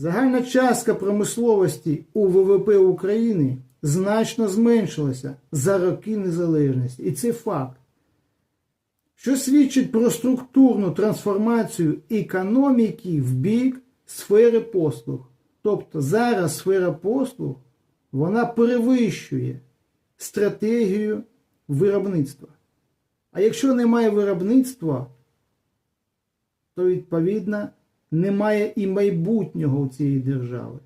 Загальна частка промисловості у ВВП України значно зменшилася за роки незалежності. І це факт, що свідчить про структурну трансформацію економіки в бік сфери послуг. Тобто зараз сфера послуг вона перевищує стратегію виробництва. А якщо немає виробництва, то відповідно немає і майбутнього у цієї держави,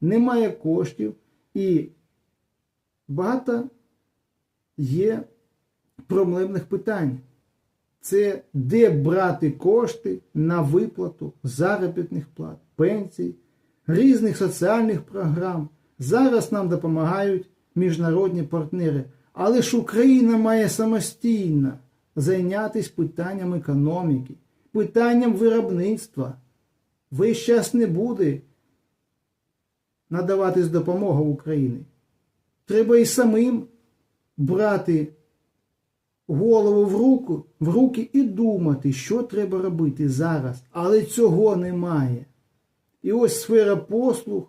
немає коштів і багато є проблемних питань. Це де брати кошти на виплату заробітних плат, пенсій, різних соціальних програм. Зараз нам допомагають міжнародні партнери. Але ж Україна має самостійно зайнятися питанням економіки, питанням виробництва. Весь час не буде надаватись допомога Україні. Треба і самим брати голову в руку, в руки і думати, що треба робити зараз. Але цього немає. І ось сфера послуг,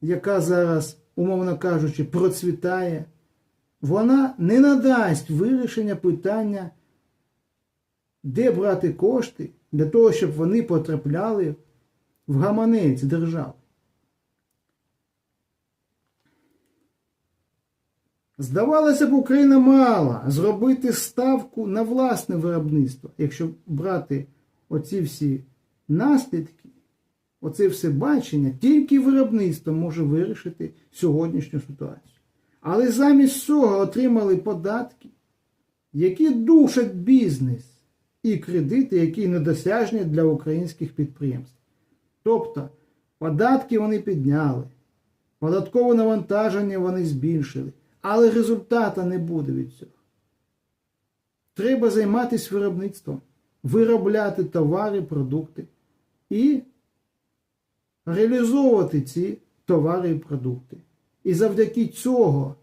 яка зараз, умовно кажучи, процвітає, вона не надасть вирішення питання, де брати кошти для того, щоб вони потрапляли в гаманець держави. Здавалося б, Україна мала зробити ставку на власне виробництво, якщо брати оці всі наслідки, оце все бачення, тільки виробництво може вирішити сьогоднішню ситуацію. Але замість цього отримали податки, які душать бізнес, і кредити, які недосяжні для українських підприємств. Тобто податки вони підняли, податкове навантаження вони збільшили, але результата не буде від цього. Треба займатися виробництвом, виробляти товари, продукти і реалізовувати ці товари і продукти. І завдяки цього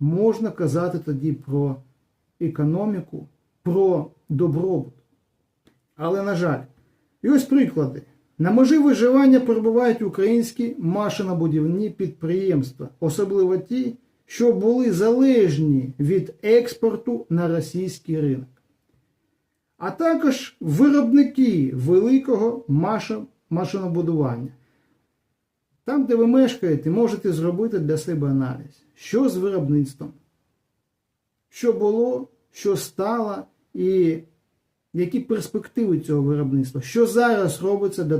можна казати тоді про економіку, про добробут. Але, на жаль, і ось приклади. На межі виживання перебувають українські машинобудівні підприємства, особливо ті, що були залежні від експорту на російський ринок. А також виробники великого машинобудування. Там, де ви мешкаєте, можете зробити для себе аналіз, що з виробництвом, що було, що стало, і які перспективи цього виробництва, що зараз робиться для